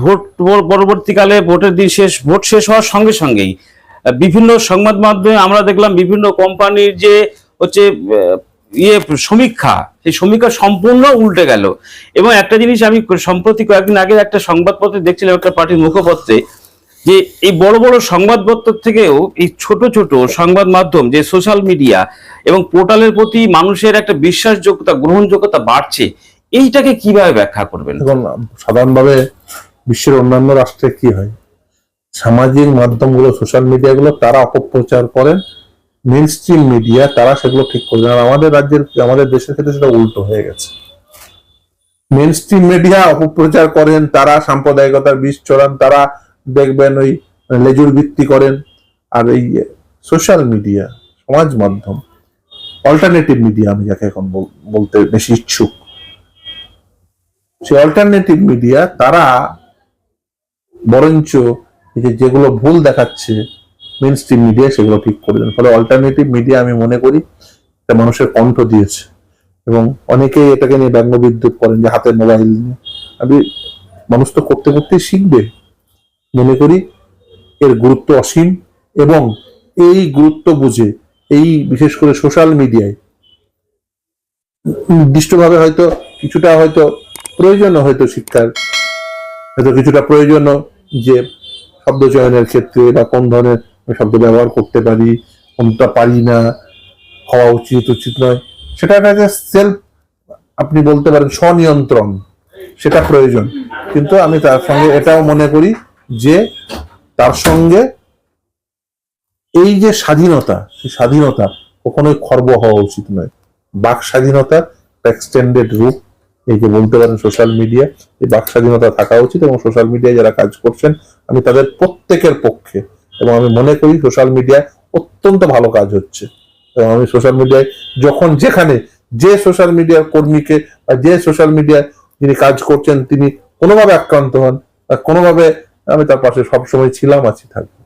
Vote পরবর্তীকালে ভোটের দিন শেষ, ভোট শেষ হওয়ার সঙ্গে সঙ্গেই বিভিন্ন সংবাদ মাধ্যমে আমরা দেখলাম বিভিন্ন কোম্পানির যে হচ্ছে ইয়ে সমীক্ষা, সেই সমীক্ষা সম্পূর্ণ উল্টে গেল। এবং একটা জিনিস আমি সম্প্রতি কয়েকদিন আগে একটা সংবাদপত্রে দেখছিলাম, একটা পার্টির মুখপত্রে, যে এই বড় বড় সংবাদপত্র থেকেও এই ছোট ছোট সংবাদ মাধ্যম, যে সোশ্যাল মিডিয়া এবং পোর্টালের প্রতি মানুষের একটা বিশ্বাসযোগ্যতা, গ্রহণযোগ্যতা বাড়ছে। এইটাকে কীভাবে ব্যাখ্যা করবেন? এখন সাধারণভাবে বিশ্বের অন্যান্য রাষ্ট্রে কি হয়? সামাজিক মাধ্যমগুলো সোশ্যাল মিডিয়াগুলো তারা অপপ্রচার করেন মেন স্ট্রিম মিডিয়া তারা সেগুলো ঠিক করে আর আমাদের রাজ্যের, আমাদের দেশের ক্ষেত্রে সেটা উল্টো হয়ে গেছে। মেন স্ট্রিম মিডিয়া অপপ্রচার করেন, তারা সাম্প্রদায়িকতার বিষ চড়ান তারা দেখবেন ওই লেজুর ভিত্তি করেন। আর এই সোশ্যাল মিডিয়া সমাজ মাধ্যম অল্টারনেটিভ মিডিয়া আমি যাকে এখন বলতে বেশি ইচ্ছুক। সেই অল্টারনেটিভ মিডিয়া তারা বরঞ্চ যেগুলো ভুল দেখাচ্ছে মেন স্ট্রিম মিডিয়া সেগুলো ঠিক করে দেন। ফলে অল্টারনেটিভ মিডিয়া আমি মনে করি একটা মানুষের কণ্ঠ দিয়েছে। এবং অনেকেই এটাকে নিয়ে ব্যঙ্গ বিদ্যুৎ করেন যে হাতে মোবাইল নিয়ে। আমি মানুষ তো করতে করতেই শিখবে। মনে করি এর গুরুত্ব অসীম এবং এই গুরুত্ব বুঝে এই বিশেষ করে সোশ্যাল মিডিয়ায় নির্দিষ্টভাবে হয়তো কিছুটা হয়তো প্রয়োজন হয়তো শিক্ষার, হয়তো কিছুটা প্রয়োজন যে শব্দ চয়নের ক্ষেত্রে বা কোন ধরনের শব্দ ব্যবহার করতে পারি, কোনটা পারি না, হওয়া উচিত উচিত নয়, সেটা একটা সেলফ আপনি বলতে পারেন স্বনিয়ন্ত্রণ, সেটা প্রয়োজন। কিন্তু আমি তার সঙ্গে এটাও মনে করি যে তার সঙ্গে এই যে স্বাধীনতা, সেই স্বাধীনতা কখনোই খর্ব হওয়া উচিত নয়। বাক স্বাধীনতা এক্সটেন্ডেড রূপ এই যে বলতে পারেন সোশ্যাল মিডিয়া এই বাক স্বাধীনতা থাকা উচিত এবং সোশ্যাল মিডিয়ায় যারা কাজ করছেন, আমি তাদের প্রত্যেকের পক্ষে এবং আমি মনে করি সোশ্যাল মিডিয়ায় অত্যন্ত ভালো কাজ হচ্ছে। এবং আমি সোশ্যাল মিডিয়ায় যখন যেখানে যে সোশ্যাল মিডিয়ার কর্মীকে বা যে সোশ্যাল মিডিয়ায় যিনি কাজ করছেন, তিনি কোনোভাবে আক্রান্ত হন বা কোনোভাবে আমি তার পাশে সবসময় ছিলাম, আছি, থাকব।